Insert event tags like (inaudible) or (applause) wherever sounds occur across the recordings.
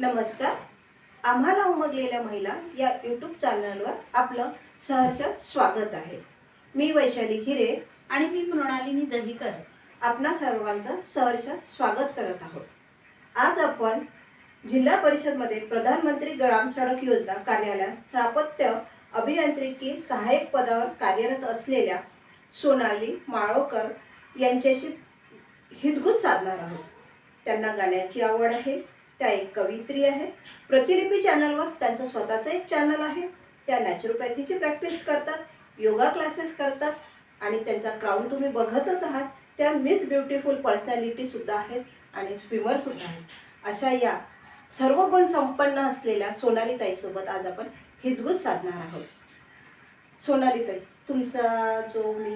नमस्कार. आम्हाला उमगलेल्या महिला या यूट्यूब चॅनलवर आपलं सहर्ष स्वागत आहे. मी वैशाली हिरे आणि मी मृणालिनी दहीकर. आपणा सर्वांचं सहर्ष स्वागत करत आहोत. आज आपण जिल्हा परिषदमध्ये प्रधानमंत्री ग्राम सडक योजना कार्यालयात स्थापत्य अभियांत्रिकी सहाय्यक पदावर कार्यरत असलेल्या सोनाली माळोकर यांच्याशी हितगुज साधणार आहोत. त्यांना गाण्याची आवड आहे. त्या एक कवित्री आहे. प्रतिलिपी चॅनलवर त्यांचं स्वतःचं एक चॅनल आहे. त्या नॅचरोपॅथीची प्रॅक्टिस करतात योगा क्लासेस करतात आणि त्यांचा क्राऊन तुम्ही बघतच आहात. त्या मिस ब्युटिफुल पर्सनॅलिटीसुद्धा आहेत आणि स्विमरसुद्धा आहेत. अशा या सर्व गुण संपन्न असलेल्या सोनाली ताईसोबत आज आपण हितगुज साधणार आहोत. सोनाली ताई तुमचा जो मी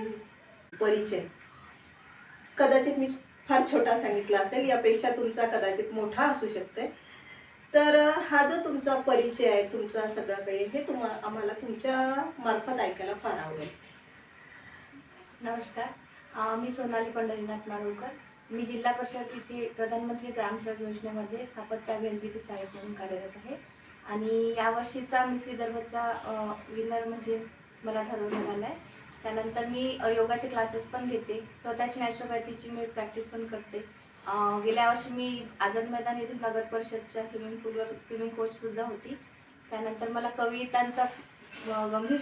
परिचय कदाचित मी फार छोटा सांगितला असेल. यापेक्षा तुमचा कदाचित मोठा असू शकते तर हा जो तुमचा परिचय आहे तुमचा सगळं काही हे तुम्हा आम्हाला तुमच्या मार्फत ऐकायला फार आवडेल. नमस्कार. मी सोनाली पंढरीनाथ मारुळकर मी जिल्हा परिषद इथे प्रधानमंत्री ग्राम सडक योजनेमध्ये स्थापत्य अभियांत्रिकी सहाय्यक म्हणून कार्यरत आहे. आणि यावर्षीचा मिस विदर्भचा विनर म्हणजे मला ठरवण्यात आला आहे त्यानंतर मी योगाचे क्लासेस पण घेते. स्वतःची नॅचरोपॅथीची मी प्रॅक्टिस पण करते. गेल्या वर्षी मी आझाद मैदान येथील नगर परिषदच्या स्विमिंग पूलवर स्विमिंग कोचसुद्धा होती. त्यानंतर मला कवितांचा गंभीर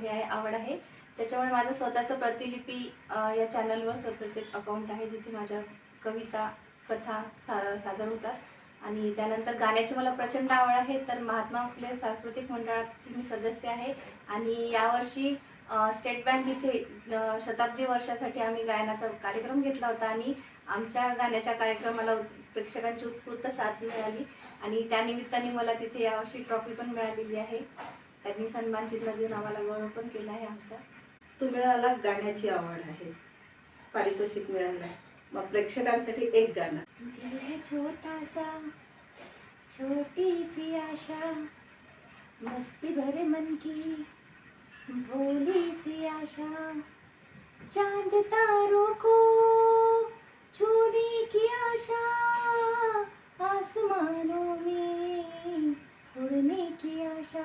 हे आहे आवड आहे. त्याच्यामुळे माझं स्वतःचं प्रतिलिपी या चॅनलवर स्वतःचे अकाउंट आहे जिथे माझ्या कविता कथा सा सादर होतात. आणि त्यानंतर गाण्याची मला प्रचंड आवड आहे. तर महात्मा फुले सांस्कृतिक मंडळाची मी सदस्य आहे. आणि यावर्षी स्टेट बँक इथे शताब्दी वर्षासाठी आम्ही गायनाचा कार्यक्रम घेतला होता आणि आमच्या गाण्याच्या कार्यक्रमाला प्रेक्षकांची उत्स्फूर्त साथ मिळाली. आणि त्यानिमित्ताने मला तिथे यावर्षी ट्रॉफी पण मिळालेली आहे. त्यांनी सन्मान चिन्ह देऊन आम्हाला गौरव पण केला आहे आमचा. तुम्हाला गाण्याची आवड आहे. पारितोषिक मिळालं. आहे मग प्रेक्षकांसाठी एक गाणं. दिल है छोटा सा छोटी सी आशा मस्ती भरे मन की भोली सी आशा चांद तारों को छूने की आशा आसमानों में उड़ने की आशा।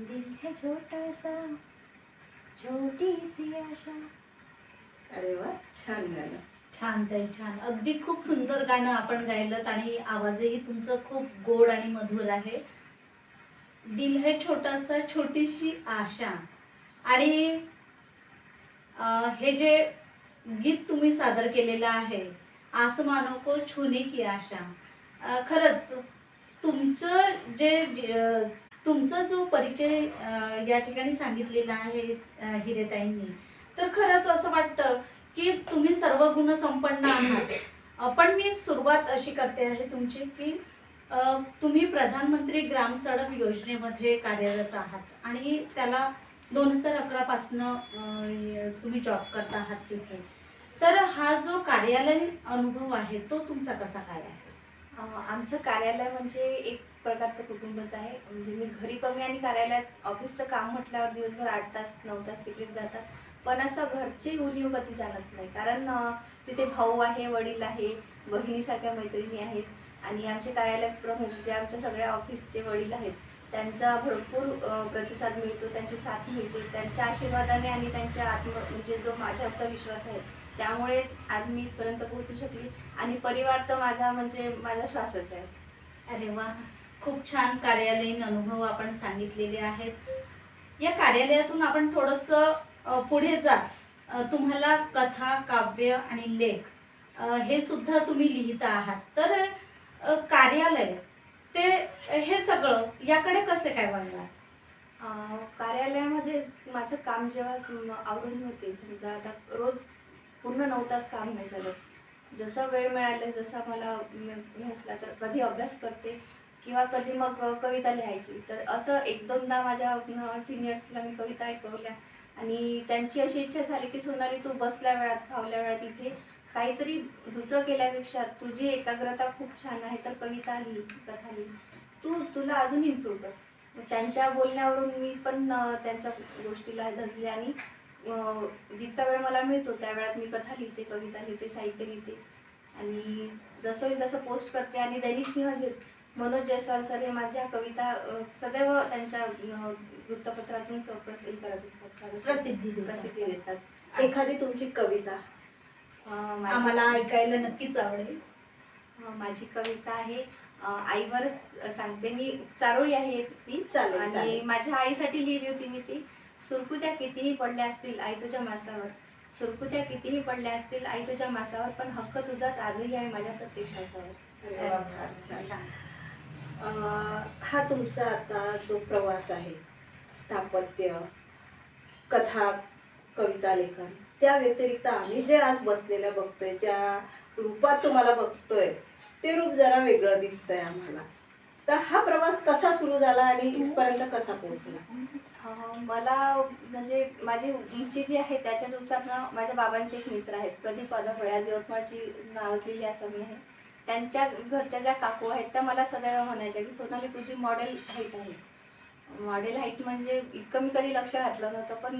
दिल है छोटा सा छोटी सी आशा। अरे वा छान गाणं. छान ताई छान. अगदी खूप सुंदर गाणं आपण गायलं आणि आवाजही तुमचं खूप गोड आणि मधुर आहे. दिल है छोटासा छोटीशी आशा. आणि हे जे गीत तुम्ही सादर केलेलं आहे आसमानो को छूने की आशा. खरंच तुमचं जे तुमचा जो परिचय या ठिकाणी सांगितलेला आहे हिरेताईंनी तर खरंच असं वाटतं की तुम्ही सर्व गुण संपन्न आहात. पण मी सुरुवात अशी करते आहे तुमची की तुम्ही प्रधानमंत्री ग्राम सडक योजनेमध्ये कार्यरत आहात आणि त्याला दोन हजार अकरापासनं तुम्ही जॉब करता आहात तिथे. तर हा जो कार्यालयीन अनुभव आहे तो तुमचा कसा काय आहे? आमचं कार्यालय म्हणजे एक प्रकारचं कुटुंबच आहे. म्हणजे मी घरी कमी आणि कार्यालयात ऑफिसचं काम म्हटल्यावर दिवसभर आठ तास नऊ तास तिकडेच जातात. पण असं घरची उणीव कधी जाणत नाही. कारण तिथे भाऊ आहे वडील आहे बहिणीसारख्या मैत्रिणी आहेत. आणि आमचे कार्यालय प्रमुख जे आमच्या सगळ्या ऑफिसचे वडील आहेत त्यांचा भरपूर प्रतिसाद मिळतो त्यांची साथ मिळते त्यांच्या आशीर्वादाने आणि त्यांच्या आत्म म्हणजे जो माझ्यावरचा विश्वास आहे त्यामुळे आज मी इथपर्यंत पोहोचू शकली आणि परिवार तर माझा म्हणजे माझा श्वासच आहे. अरे वा खूप छान कार्यालयीन अनुभव आपण सांगितलेले आहेत. या कार्यालयातून आपण थोडंसं पुढे जा. तुम्हाला कथा काव्य आणि लेख हे सुद्धा तुम्ही लिहिता आहात. तर कार्यालय ते हे सगळं याकडे कसे काय वळणार? कार्यालयामध्ये माझं काम जेव्हा आवरून होते समजा आता रोज पूर्ण नऊ तास काम नाही झालं जसं वेळ मिळालं जसा मला हे असला तर कधी अभ्यास करते किंवा कधी मग कविता लिहायची. तर असं एक दोनदा माझ्या सिनियर्सला मी कविता ऐकवल्या आणि त्यांची अशी इच्छा झाली की सोनाली तू बसल्या वेळात फावल्या वेळात इथे काहीतरी दुसरं केल्यापेक्षा तुझी एकाग्रता खूप छान आहे तर कविता लिही कथा लिही. तू तुला अजून इम्प्रूव्ह कर. त्यांच्या बोलण्यावरून मी पण त्यांच्या गोष्टीला धजले आणि जितका वेळ मला मिळतो त्या वेळात मी कथा लिहिते कविता लिहिते साहित्य लिहिते. आणि जसं होईल तसं पोस्ट करते आणि दैनिक सिंह जे मनोज जयस्वाल सर हे माझ्या कविता सदैव त्यांच्या वृत्तपत्रातून करत असतात प्रसिद्धी प्रसिद्धी. देतात. एखादी तुमची कविता. आम्हाला ऐकायला नक्कीच आवडेल. माझी कविता आहे आईवरच सांगते मी. चारोळी आहे ती. आणि. माझ्या आईसाठी लिहिली होती मी ती. सुरकुत्या कितीही पडल्या असतील आई तुझ्या मासावर. सुरकुत्या कितीही पडल्या असतील आई तुझ्या मासावर पण हक्क तुझाच आजही आहे माझ्या प्रत्येक श्वासावर हा तुमचा आता जो प्रवास आहे स्थापत्य कथा कविता लेखन. त्या व्यतिरिक्त आम्ही जे आज बसलेलं बघतोय ज्या रूपात तुम्हाला बघतोय ते रूप जरा वेगळं दिसतंय आम्हाला. तर हा प्रवास कसा सुरू झाला आणि इथपर्यंत कसा पोहोचला? मला म्हणजे माझी उंची जी आहे त्याच्यानुसार ना माझ्या बाबांचे एक मित्र आहेत प्रदीप वादाफळे आज यवतमाळची नावाजलेली आसामी आहे. त्यांच्या घरच्या ज्या काकू आहेत त्या मला सदैव म्हणायच्या की सोनाली तुझी मॉडेल हाईट आहे. मॉडेल हाईट म्हणजे इतकं मी कधी लक्ष घातलं नव्हतं पण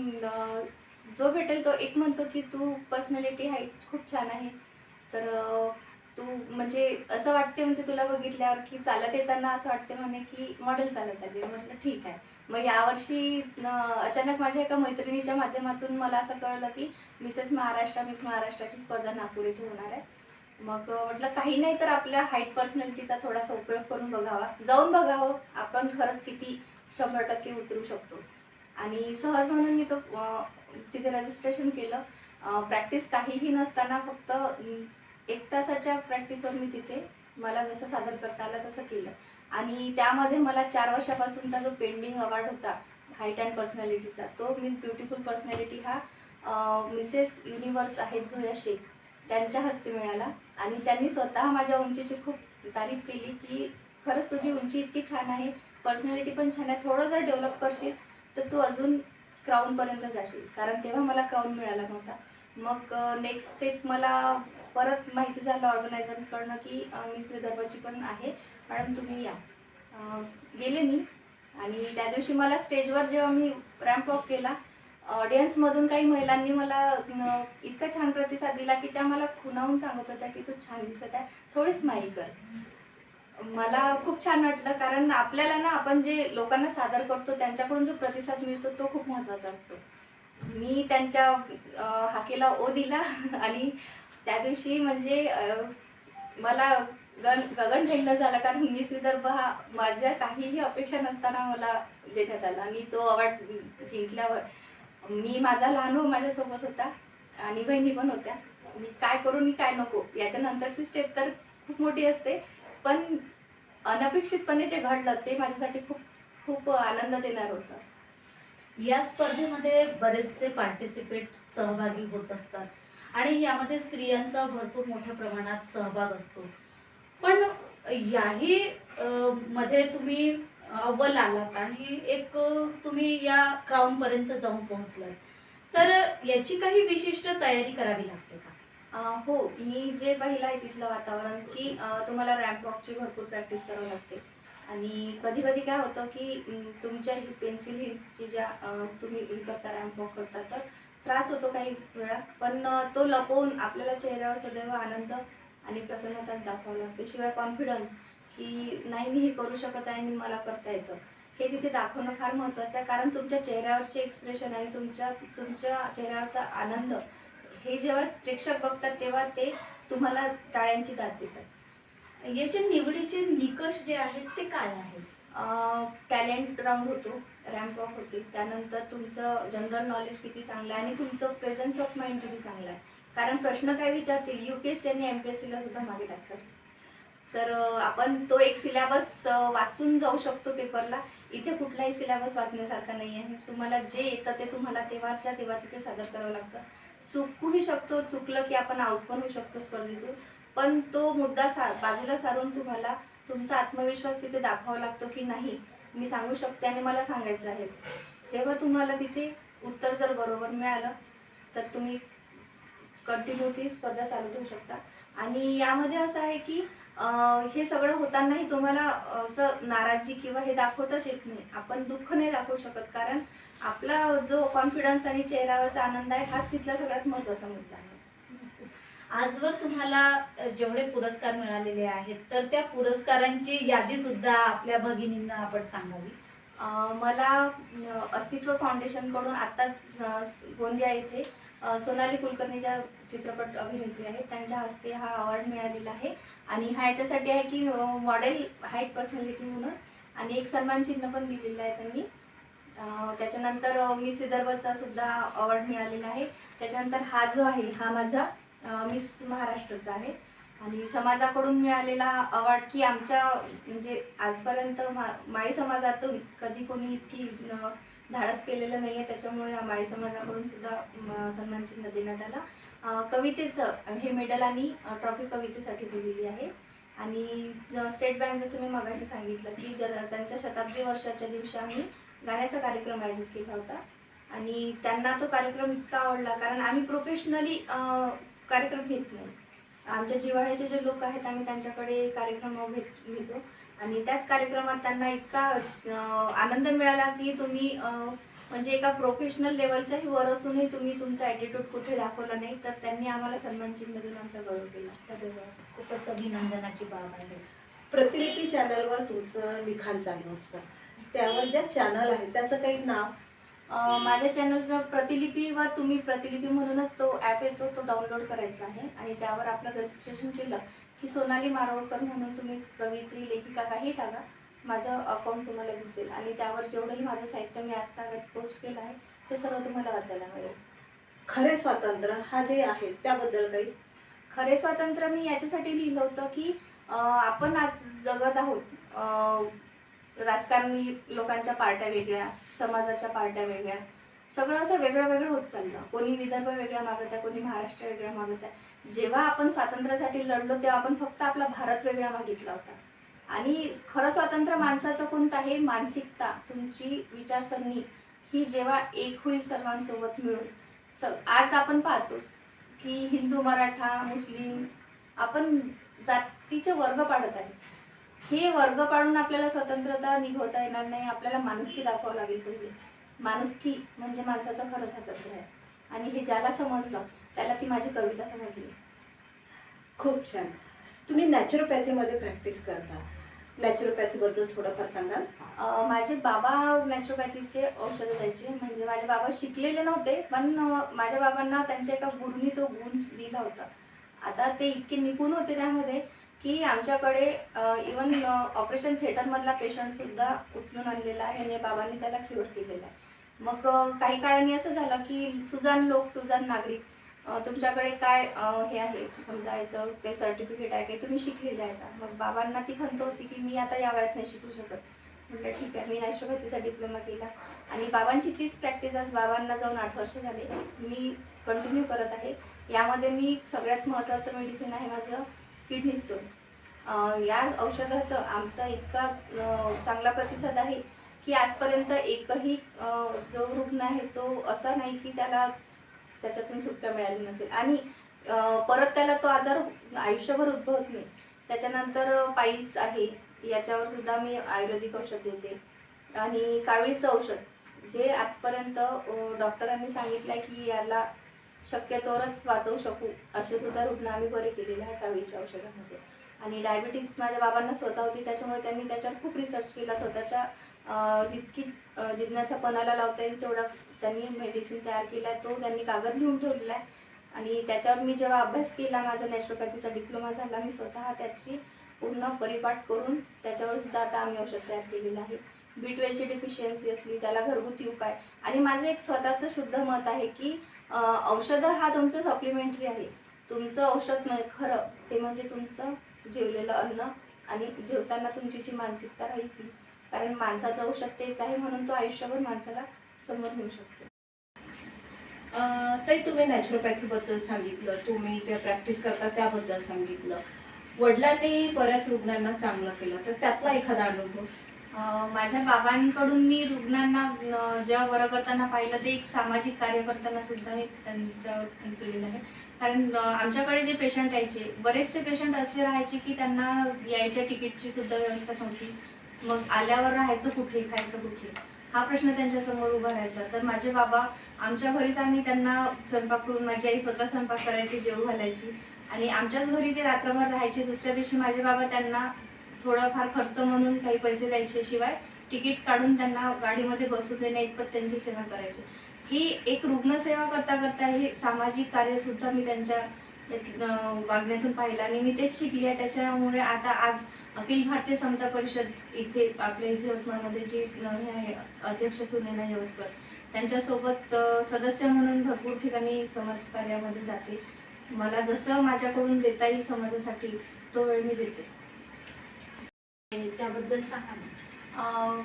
जो भेटेल तो. एक म्हणतो की तू पर्सनॅलिटी हाईट खूप छान आहे. तर तू म्हणजे असं वाटते म्हणते तुला बघितल्यावर की चालत येताना असं वाटते म्हणे की मॉडेल चालत आली. म्हटलं ठीक आहे. मग यावर्षी अचानक माझ्या एका मैत्रिणीच्या माध्यमातून मला असं कळलं की मिसेस महाराष्ट्र मिस महाराष्ट्राची स्पर्धा नागपूर इथे होणार आहे. मग म्हटलं काही नाही तर आपल्या हाईट पर्सनॅलिटीचा थोडासा उपयोग करून बघावा. जाऊन बघावं. आपण खरंच किती शंभर टक्के उतरू शकतो. आणि सहज म्हणून मी तो तिथे रजिस्ट्रेशन केलं. प्रॅक्टिस काहीही नसताना फक्त एक तासाच्या प्रॅक्टिसवर मी तिथे मला जसं सादर करता आलं तसं केलं. आणि त्यामध्ये मला चार वर्षापासूनचा जो पेंडिंग अवॉर्ड होता हाईट अँड पर्सनॅलिटीचा तो मिस ब्युटिफुल पर्सनॅलिटी हा मिसेस युनिवर्स आहेत झोया शेख. त्यांच्या हस्ते मिळाला. आणि त्यांनी स्वतः माझ्या उंचीची खूप तारीफ केली की खरंच तुझी उंची इतकी छान आहे. पर्सनॅलिटी पण छान आहे. थोडं जर डेव्हलप करशील तर तू अजून क्राऊनपर्यंत जाशील. कारण तेव्हा मला क्राऊन मिळाला नव्हता. मग नेक्स्ट स्टेप मला परत माहिती झालं ऑर्गनायझरकडनं की मिस विदर्भाची पण आहे मॅडम तुम्ही या. गेले मी आणि त्या दिवशी मला स्टेजवर जेव्हा मी रॅम्प वॉक केला ऑडियन्समधून काही महिलांनी मला इतका छान प्रतिसाद दिला की त्या मला खुणावून सांगत होत्या की तू छान दिसत आहे. थोडी स्माईल कर. मला खूप छान वाटलं कारण आपल्याला ना आपण जे लोकांना सादर करतो त्यांच्याकडून जो प्रतिसाद मिळतो तो खूप महत्त्वाचा असतो. मी त्यांच्या हाकेला ओ दिला (laughs) आणि त्या दिवशी म्हणजे मला गण गगनभेंग झाला कारण मिस विदर्भ हा माझ्या काहीही अपेक्षा नसताना मला देण्यात आला. आणि तो अवॉर्ड जिंकल्यावर मी माझा लहान भाऊ माझ्यासोबत होता आणि बहिणी पण होत्या. मी काय करू मी काय नको याच्यानंतरची स्टेप तर खूप मोठी असते. पण अनपेक्षितपणे जे घडलं ते माझ्यासाठी खूप खूप आनंद देणार होतं. या स्पर्धेमध्ये बरेचसे पार्टिसिपेट सहभागी होत असतात आणि यामध्ये स्त्रियांचा भरपूर मोठ्या प्रमाणात सहभाग असतो. पण याही मध्ये तुम्ही अव्वल आलात आणि एक तुम्ही या क्राऊनपर्यंत जाऊन पोहोचलात. तर याची काही विशिष्ट तयारी करावी लागते का? हो मी जे पाहिलं आहे तिथलं वातावरण की तुम्हाला रॅम्प वॉकची भरपूर प्रॅक्टिस करावी लागते. आणि कधी कधी काय होतं की तुमच्या ही पेन्सिल हिल्सची ज्या तुम्ही हे करता रॅम्प वॉक करता तर त्रास होतो काही वेळा. पण तो लपवून आपल्याला चेहऱ्यावर सदैव आनंद आणि प्रसन्नताच दाखवावं लागते. शिवाय कॉन्फिडन्स की नाही मी हे करू शकत आहे आणि मला करता येतं. हे तिथे दाखवणं फार महत्त्वाचं आहे. कारण तुमच्या चेहऱ्यावरचे एक्सप्रेशन आणि तुमच्या तुमच्या चेहऱ्यावरचा आनंद हे जेव्हा प्रेक्षक बघतात तेव्हा ते तुम्हाला टाळ्यांची दाद देतात. याच्या निवडीचे निकष जे आहेत ते काय आहेत? टॅलेंट राऊंड होतो रॅम्प वॉक होते. त्यानंतर तुमचं जनरल नॉलेज किती चांगलं आहे आणि तुमचं प्रेझन्स ऑफ माइंड किती चांगलं आहे? कारण प्रश्न काय विचारतील? यू पी एस सी आणि एम पी एस सीला सुद्धा मागे टाकतात. तर आपण तो एक सिलेबस वाचून जाऊ शकतो पेपरला. इथे कुठलाही सिलेबस वाचण्यासारखा नाही आहे. तुम्हाला जे येतं ते तुम्हाला तेव्हाच्या तेव्हा तिथे सादर करावं लागतं. चुकूही शकतो चुकलं की आपण आउट पण होऊ शकतो स्पर्धेतून. पण तो मुद्दा सा बाजूला सारून तुम्हाला तुमचा आत्मविश्वास तिथे दाखवावा लागतो की नाही मी सांगू शकते आणि मला सांगायचं आहे. तेव्हा तुम्हाला तिथे उत्तर जर बरोबर मिळालं तर तुम्ही कंटिन्यू ती स्पर्धा चालू ठेवू शकता. आणि यामध्ये असं आहे की हे सगळं होतानाही तुम्हाला असं नाराजी किंवा हे दाखवताच येत नाही. आपण दुःख नाही दाखवू शकत कारण आपला जो कॉन्फिडन्स आणि चेहऱ्यावरचा आनंद आहे हाच तिथला सगळ्यात महत्त्वाचा मुद्दा आहे. आजवर तुम्हाला जेवढे पुरस्कार मिळालेले आहेत तर त्या पुरस्कारांची यादी सुद्धा आपल्या भगिनींना आपण सांगावी? मला अस्तित्व फाउंडेशनकडून आत्ताच गोंदिया येथे सोनाली कुलकर्णी ज्या चित्रपट अभिनेत्री आहेत त्यांच्या हस्ते हा अवॉर्ड मिळालेला आहे. आणि हा याच्यासाठी आहे की मॉडेल हाईट पर्सनॅलिटी म्हणून आणि एक सन्मान चिन्ह पण दिलेलं आहे त्यांनी. त्याच्यानंतर मिस विदर्भचा सुद्धा अवॉर्ड मिळालेला आहे. त्याच्यानंतर हा जो आहे हा माझा मिस महाराष्ट्राचा आहे. आणि समाजाकडून मिळालेला अवॉर्ड की आमच्या म्हणजे आजपर्यंत मा माळी समाजातून कधी कोणी इतकी धाडस केलेलं नाही आहे त्याच्यामुळे या माळी समाजाकडून सुद्धा म, सन्मान चिन्ह देण्यात आला. कवितेचं हे मेडल आणि ट्रॉफी कवितेसाठी दिलेली आहे. आणि स्टेट बँक जसं मी मगाशी सांगितलं की जर त्यांच्या शताब्दी वर्षाच्या दिवशी आम्ही गाण्याचा कार्यक्रम आयोजित केला होता. आणि त्यांना तो कार्यक्रम इतका आवडला कारण आम्ही प्रोफेशनली कार्यक्रम घेत नाही. आमच्या जिव्हाळ्याचे जे लोक आहेत आम्ही त्यांच्याकडे कार्यक्रम घेत घेतो. आणि त्याच कार्यक्रमात त्यांना इतका आनंद मिळाला की तुम्ही म्हणजे एका प्रोफेशनल लेवलच्याही वर असूनही तुम्ही तुमचा ॲटिट्यूड कुठे दाखवला नाही तर त्यांनी आम्हाला सन्मान चिन्ह देऊन आमचा गौरव केला. तर खूपच अभिनंदनाची बाब आहे. प्रतिलिपी चॅनलवर तुमचं लिखाण चालू असतं. त्यावर ज्या चॅनल आहे त्याचं काही नाव? अं, माझ्या चॅनलचं प्रतिलिपीवर तुम्ही प्रतिलिपी म्हणूनच तो ॲप येतो तो डाउनलोड करायचा आहे. आणि त्यावर आपलं रजिस्ट्रेशन केलं की सोनाली मारोळकर म्हणून तुम्ही कवित्री लेखिका काही टाका. माझं अकाउंट तुम्हाला दिसेल. आणि त्यावर जेवढंही माझं साहित्य मी आजतागत पोस्ट केलं आहे ते सर्व तुम्हाला वाचायला मिळेल. खरे स्वातंत्र्य हा जे आहे त्याबद्दल काही? खरे स्वातंत्र्य मी याच्यासाठी लिहिलं होतं की अं, आपण आज जगत आहोत. अं, राजकारणी लोकांच्या पार्ट्या वेगळ्या समाजाच्या पार्ट्या वेगळ्या. सगळं असं वेगळं वेगळं होत चाललं. कोणी विदर्भ वेगळा मागत आहे कोणी महाराष्ट्र वेगळा मागत आहे जेव्हा आपण स्वातंत्र्यासाठी लढलो तेव्हा आपण फक्त आपला भारत वेगळा मागितला होता. आणि खरं स्वातंत्र्य माणसाचं कोणतं आहे? मानसिकता. तुमची विचारसरणी ही जेव्हा एक होईल सर्वांसोबत मिळून. स आज आपण पाहतोच की हिंदू मराठा मुस्लिम आपण जातीचे वर्ग पाडत आहे हे वर्ग पाडून आपल्याला स्वतंत्रता निभवता येणार नाही आपल्याला माणुसकी दाखवावं लागेल पहिले. माणुसकी म्हणजे माणसाचं खरं स्वातंत्र्य आहे. आणि हे ज्याला समजलं त्याला ती माझी कविता समजली. खूप छान. तुम्ही नॅचरोपॅथीमध्ये प्रॅक्टिस करता. नॅचरोपॅथीबद्दल थोडंफार सांगाल? माझे बाबा नॅचरोपॅथीचे औषधं द्यायचे. म्हणजे माझे बाबा शिकलेले नव्हते पण माझ्या बाबांना त्यांच्या एका गुरुनी तो गुण दिला होता. आता ते इतके निपुण होते त्यामध्ये की आमच्याकडे इवन ऑपरेशन थिएटरमधला पेशंटसुद्धा उचलून आणलेला आहे आणि बाबांनी त्याला क्युअर केलेला आहे. मग काही काळाने असं झालं की सुजान लोक सुजान नागरिक तुमच्याकडे काय हे आहे? समजायचं ते काही सर्टिफिकेट आहे काही तुम्ही शिकलेले आहे का? मग बाबांना ती खंत होती की मी आता या वयात नाही शिकू शकत. म्हटलं ठीक आहे मी नॅचरोपॅथीचा डिप्लोमा केला. आणि बाबांची तीच प्रॅक्टिस आज बाबांना जाऊन आठ वर्ष झाले. मी कंटिन्यू करत आहे. यामध्ये मी सगळ्यात महत्त्वाचं मेडिसिन आहे माझं किडनी स्टोन. या औषधाचं आमचा इतका चांगला प्रतिसाद आहे की आजपर्यंत एकही जो रुग्ण आहे तो असा नाही की त्याला त्याच्यातून सुटका मिळाली नसेल. आणि परत त्याला तो आजार आयुष्यभर उद्भवत नाही. त्याच्यानंतर पाईल्स आहे याच्यावर सुद्धा मी आयुर्वेदिक औषध देते. आणि कावीळचं औषध जे आजपर्यंत डॉक्टरांनी सांगितलं आहे की याला शक्यतोवरच वाचवू शकू असे सुद्धा रुग्ण आम्ही बरे केलेले आहे कावीळच्या औषधामध्ये. आणि डायबिटीज माझ्या बाबांना स्वतः होती त्याच्यामुळे त्यांनी त्याच्यावर खूप रिसर्च केला. स्वतःच्या जितकी जिज्ञासापणाला लावता येईल तेवढा त्यांनी मेडिसिन तयार केला. तो त्यांनी कागद लिहून ठेवलेला आहे. आणि त्याच्यावर मी जेव्हा अभ्यास केला माझा नॅचरोपॅथीचा डिप्लोमा झाला मी स्वतः त्याची पूर्ण परिपाठ करून त्याच्यावर सुद्धा आता आम्ही औषध तयार केलेलं आहे. बी ट्वेल्वची डिफिशियन्सी असली त्याला घरगुती उपाय. आणि माझं एक स्वतःचं शुद्ध मत आहे की औषधं हा तुमचं सप्लिमेंटरी आहे. तुमचं औषध खरं ते म्हणजे तुमचं जेवलेलं अन्न आणि जेवताना तुमची जी मानसिकता राहील ती कारण माणसाचं औषध तेच आहे म्हणून तो आयुष्यभर माणसाला समोर नेऊ शकतो. तरी ताई तुम्ही नॅचरोपॅथीबद्दल सांगितलं तुम्ही जे प्रॅक्टिस करता त्याबद्दल सांगितलं. वडिलांनी बऱ्याच रुग्णांना चांगलं केलं तर त्यातला एखादा अनुभव? माझ्या बाबांकडून मी रुग्णांना जेव्हा बरं करताना पाहिलं ते एक सामाजिक कार्य करताना सुद्धा मी त्यांच्यावर केलेलं आहे. कारण आमच्याकडे जे पेशंट यायचे बरेचसे पेशंट असे राहायचे की त्यांना यायच्या तिकीटची सुद्धा व्यवस्था नव्हती. मग आल्यावर राहायचं कुठे खायचं कुठे? हा प्रश्न त्यांच्यासमोर उभा राहायचा. तर माझे बाबा आमच्या घरीच आम्ही त्यांना स्वयंपाक करून माझी आई स्वतः स्वयंपाक करायची जेव घालायची. आणि आमच्याच घरी ते रात्रभर राहायचे. दुसऱ्या दिवशी माझे बाबा त्यांना थोडाफार खर्च म्हणून काही पैसे द्यायचे शिवाय तिकीट काढून त्यांना गाडीमध्ये बसू देणे इतपत त्यांची सेवा करायची. ही एक रुग्णसेवा करता करता हे सामाजिक कार्यसुद्धा मी त्यांच्या वागण्यातून पाहिलं आणि मी तेच शिकली आहे. त्याच्यामुळे आता आज अखिल भारतीय समता परिषद इथे आपल्या इथे यवतमाळमध्ये जी हे आहे अध्यक्ष सुनेना यवतकर त्यांच्यासोबत सदस्य म्हणून भरपूर ठिकाणी समाजकार्यामध्ये जाते. मला जसं माझ्याकडून देता येईल समाजासाठी तो वेळ मी देते. त्याबद्दल सांगा ना.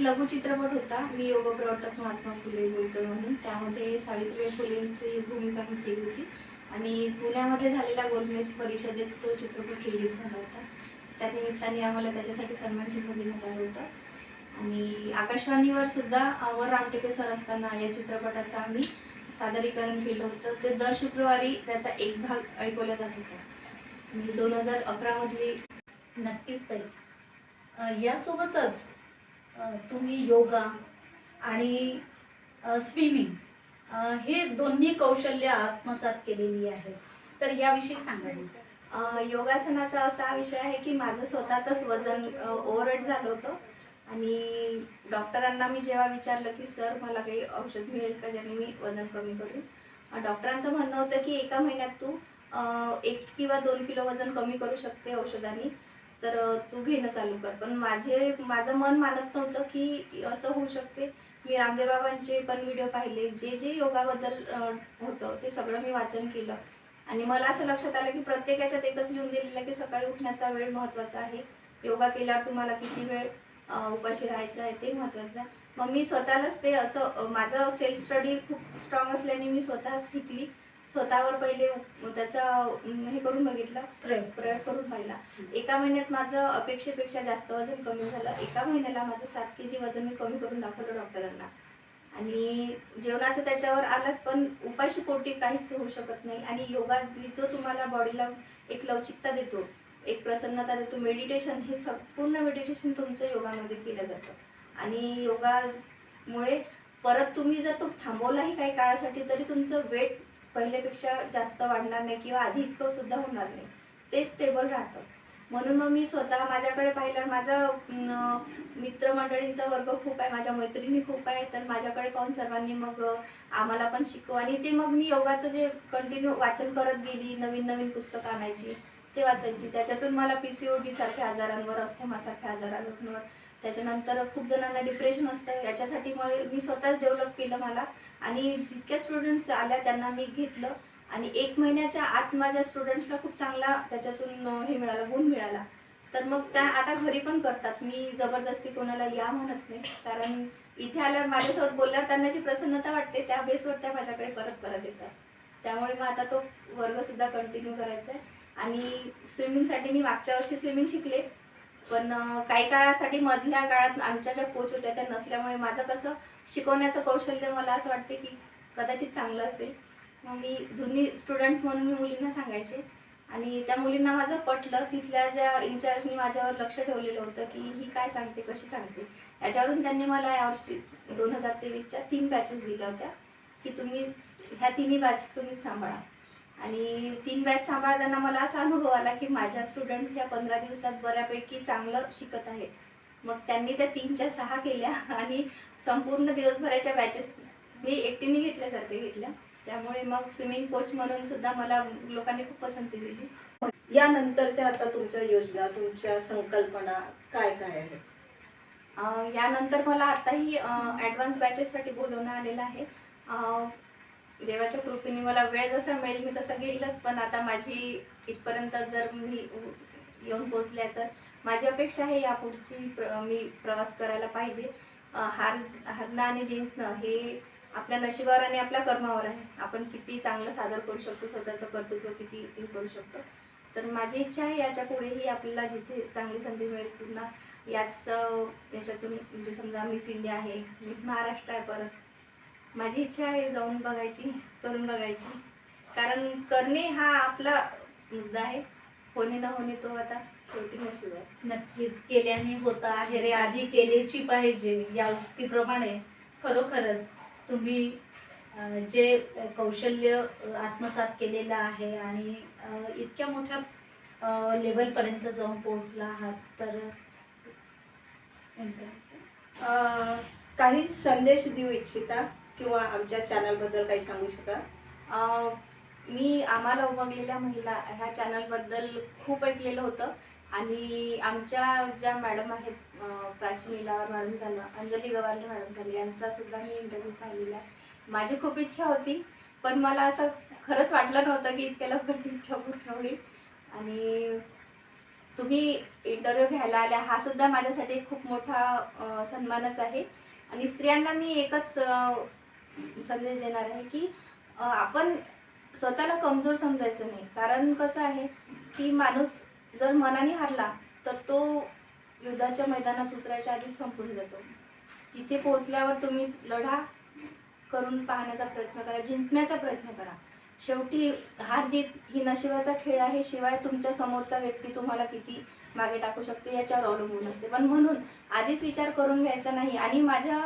लघु चित्रपट होता. मी योग प्रवर्तक महात्मा फुले बोलतोय म्हणून. त्यामध्ये सावित्रीबाई फुलेंची भूमिका मी केली होती. आणि पुण्यामध्ये झालेल्या गोलमेज परिषदेत तो चित्रपट रिलीज झाला होता. त्या निमित्ताने आम्हाला त्याच्यासाठी सन्मान चिन्ह देण्यात आलं होतं. आणि आकाशवाणीवर सुद्धा वर रामटेके सर असताना या चित्रपटाचं आम्ही सादरीकरण केलं होतं. ते दर शुक्रवारी त्याचा एक भाग ऐकवला जात होता. दोन हजार अकरामधली नक्कीच तरी यासोबतच तुम्ही योगा आणि स्विमिंग हे दोन्ही कौशल्य आत्मसात केलेली आहेत. तर याविषयी सांगा योगासनाचा असा विषय आहे की माझं स्वतःचंच वजन ओव्हरहेड झालं होतं आणि डॉक्टरांना मी जेव्हा विचारलं की सर मला काही औषध मिळेल का ज्याने मी वजन कमी करू? डॉक्टरांचं म्हणणं होतं की एका महिन्यात तू एक किंवा दोन किलो वजन कमी करू शकते औषधाने. तर तू घेणं चालू कर. पण माझे माझं मन मानत नव्हतं की असं होऊ शकते. मी रामदेव बाबांचे पण व्हिडिओ पाहिले. जे जे योगाबद्दल होतं ते सगळं मी वाचन केलं. आणि मला असं लक्षात आलं की प्रत्येकाच्यात एकच लिहून दिलेलं आहे की सकाळी उठण्याचा वेळ महत्त्वाचा आहे. योगा केल्यावर तुम्हाला किती वेळ उपाशी राहायचं आहे ते महत्त्वाचं आहे. मग मी स्वतःलाच ते असं माझं सेल्फ स्टडी खूप स्ट्रॉंग असल्याने मी स्वतः शिकली. स्वतःवर पहिले त्याचा हे करून बघितलं प्रयोग प्रयोग करून पाहिला. एका महिन्यात माझं अपेक्षेपेक्षा जास्त वजन कमी झालं. एका महिन्याला माझं सात के जी वजन मी कमी करून दाखवलं डॉक्टरांना. आणि जेवणाचं त्याच्यावर आलंच पण उपाशी पोटी काहीच होऊ शकत नाही. आणि योगा जो तुम्हाला बॉडीला एक लवचिकता देतो एक प्रसन्नता देतो मेडिटेशन हे संपूर्ण मेडिटेशन तुमचं योगामध्ये केलं जातं. आणि योगामुळे परत तुम्ही जर तो थांबवलाही काही काळासाठी तरी तुमचं वेट पहिल्यापेक्षा जास्त वाढणार नाही किंवा आधी इतकं सुद्धा होणार नाही. ते स्टेबल राहतं. म्हणून मग मी स्वतः माझ्याकडे पाहिलं माझा मित्रमंडळींचा वर्ग खूप आहे माझ्या मैत्रिणी खूप आहे तर माझ्याकडे पाहून सर्वांनी मग आम्हाला पण शिकव. आणि ते मग मी योगाचं जे कंटिन्यू वाचन करत गेली नवीन नवीन पुस्तकं आणायची ते वाचायची. त्याच्यातून मला पी सी ओ डी सारख्या आजारांवर अस्थमासारख्या आजारांवर त्याच्यानंतर खूप जणांना डिप्रेशन असतं. याच्यासाठी मग मी स्वतःच डेव्हलप केलं मला. आणि जितक्या स्टुडंट्स आल्या त्यांना मी घेतलं. आणि एक महिन्याच्या आत माझ्या स्टुडंट्सला खूप चांगला त्याच्यातून हे मिळाला गुण मिळाला. तर मग त्या आता घरी पण करतात. मी जबरदस्ती कोणाला या म्हणत नाही. कारण इथे आल्यावर माझ्यासोबत बोलल्यावर त्यांना जी प्रसन्नता वाटते त्या बेसवर त्या माझ्याकडे परत परत येतात. त्यामुळे मग आता तो वर्गसुद्धा कंटिन्यू करायचा आहे आणि स्विमिंगसाठी मी मागच्या वर्षी स्विमिंग शिकले. पण काही काळासाठी मधल्या काळात आमच्या ज्या कोच होत्या त्या नसल्यामुळे माझं कसं शिकवण्याचं कौशल्य मला असं वाटते की कदाचित चांगलं असेल. मग मी जुनी स्टुडंट म्हणून मी मुलींना सांगायचे. आणि त्या मुलींना माझं पटलं तिथल्या ज्या इन्चार्जनी माझ्यावर लक्ष ठेवलेलं होतं की ही काय सांगते कशी सांगते. याच्यावरून त्यांनी मला यावर्षी दोन हजार तेवीसच्या तीन बॅचेस दिल्या होत्या की तुम्ही ह्या तिन्ही बॅच तुम्हीच सांभाळा. आणि तीन बॅच सांभाळताना मला असा अनुभव आला की माझ्या स्टुडंट्स या पंधरा दिवसात बऱ्यापैकी चांगलं शिकत आहेत. मग त्यांनी त्या तीनच्या सहा केल्या (laughs) आणि संपूर्ण दिवसभराच्या बॅचेस मी एकटीने घेतल्यासारखे घेतल्या. त्यामुळे मग स्विमिंग कोच म्हणून सुद्धा मला लोकांनी खूप पसंती दिली. यानंतरच्या आता तुमच्या योजना तुमच्या संकल्पना काय काय आहेत? यानंतर मला आताही ॲडव्हान्स बॅचेससाठी बोलवणं आलेलं आहे. देवाच्या कृपेने मला वेळ जसा मिळेल मी तसं घेईलच. पण आता माझी इथपर्यंत जर मी येऊन पोचल्या तर माझी अपेक्षा आहे यापुढची प्र मी प्रवास करायला पाहिजे. हार हारणं आणि जिंकणं हे आपल्या नशिबावर आणि आपल्या कर्मावर आहे. आपण किती चांगलं सादर करू शकतो स्वतःचं कर्तृत्व किती हे करू शकतो. तर माझी इच्छा आहे याच्या पुढेही आपल्याला जिथे चांगली संधी मिळेल पुन्हा याच याच्यातून म्हणजे समजा मिस इंडिया आहे मिस महाराष्ट्र आहे परत. माझी इच्छा आहे जाऊन बघायची करून बघायची. कारण करणे हा आपला मुद्दा आहे. होणे न होणे तो आता शेवटी आहे. नक्कीच केल्याने होतं आहे रे. आधी केल्याची पाहिजे या उक्तीप्रमाणे खरोखरच तुम्ही जे कौशल्य आत्मसात केलेलं आहे आणि इतक्या मोठ्या लेवलपर्यंत जाऊन पोहोचला आहात तर अं, काही संदेश देऊ इच्छिता? किंवा आमच्या चॅनलबद्दल काही सांगू शकाल मी आम्हाला उमगलेल्या महिला ह्या चॅनलबद्दल खूप ऐकलेलं होतं. आणि आमच्या ज्या मॅडम आहेत प्राची नीलावर मॅडम झालं अंजली गवारले मॅडम झाले यांचासुद्धा मी इंटरव्ह्यू पाहिलेला माझी खूप इच्छा होती पण मला असं खरंच वाटलं नव्हतं की इतक्या लवकर ती इच्छा पूर्ण होईल. आणि तुम्ही इंटरव्ह्यू घ्यायला आल्या हा सुद्धा माझ्यासाठी खूप मोठा सन्मानच आहे. आणि स्त्रियांना मी एकच संदेश देणार आहे की आपण स्वतःला कमजोर समजायचं नाही. कारण कसं आहे की माणूस जर मनाने हारला तर तो युद्धाच्या मैदानात उतरायच्या आधीच संपून जातो. तिथे पोहोचल्यावर तुम्ही लढा करून पाहण्याचा प्रयत्न करा जिंकण्याचा प्रयत्न करा. शेवटी हार जीत ही नशिबाचा खेळ आहे शिवाय तुमच्या समोरचा व्यक्ती तुम्हाला किती मागे टाकू शकते याच्यावर अवलंबून असते. पण म्हणून आधीच विचार करून घ्यायचा नाही. आणि माझ्या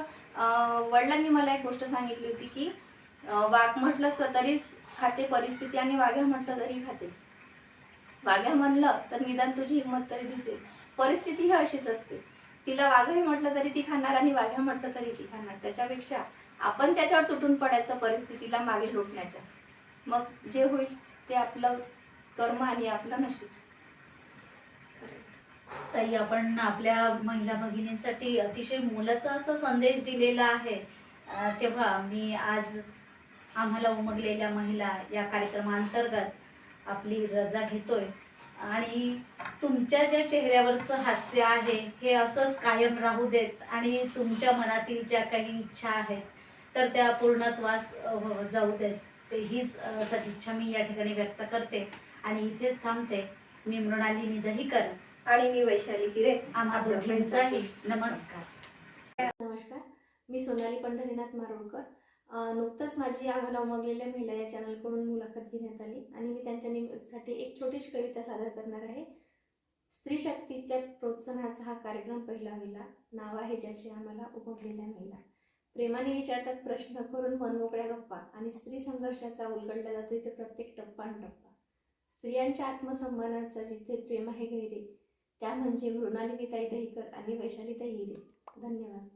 वडिलांनी मला एक गोष्ट सांगितली होती की वाघ म्हटलं स- तरीच खाते परिस्थिती आणि वाघ्या म्हटलं तरी खाते. वाघ्या म्हणलं तर निदान तुझी हिंमत तरी दिसेल. परिस्थिती ही अशीच असते. तिला वाघही म्हटलं तरी ती खाणार आणि वाघ्या म्हटलं तरी ती खाणार. त्याच्यापेक्षा आपण त्याच्यावर तुटून पडायचं परिस्थितीला मागे लोटण्याच्या. मग जे होईल ते आपलं कर्म आणि आपलं नशीब. ताई आपण आपल्या महिला भगिनींसाठी अतिशय मोलाचा असा संदेश दिलेला आहे. तेव्हा मी आज आम्हाला उमगलेल्या महिला या कार्यक्रमांतर्गत आपली रजा घेतोय. आणि तुमच्या ज्या चेहऱ्यावरचं हास्य आहे हे असंच कायम राहू देत आणि तुमच्या मनातील ज्या काही इच्छा आहेत तर त्या पूर्णत्वास जाऊ देत. ते हीच सदिच्छा मी या ठिकाणी व्यक्त करते. आणि इथेच थांबते. मी मृणाली निधही करत आणि मी वैशाली हिरे आम्हा आपलं दोघींचाही नमस्कार. नमस्कार. मी सोनाली पंढरीनाथ मारोडकर. नुकतंच माझी आम्हाला उमगलेल्या महिला या चॅनलकडून मुलाखत घेण्यात आली आणि मी त्यांच्या निमित्तासाठी एक छोटीशी कविता सादर करणार आहे. स्त्री शक्तीच्या प्रोत्साहनाचा हा कार्यक्रम पहिला महिला. नाव आहे ज्याचे आम्हाला उमगलेल्या महिला. प्रेमाने विचारतात प्रश्न करून मनमोकळ्या गप्पा आणि स्त्री संघर्षाचा उलगडला जातो इथे प्रत्येक टप्पा आणि टप्पा. स्त्रियांच्या आत्मसन्मानाचा जिथे प्रेम आहे गहिरे त्या म्हणजे मृणालिनीताई दहीकर आणि वैशालीताई हिरे. धन्यवाद.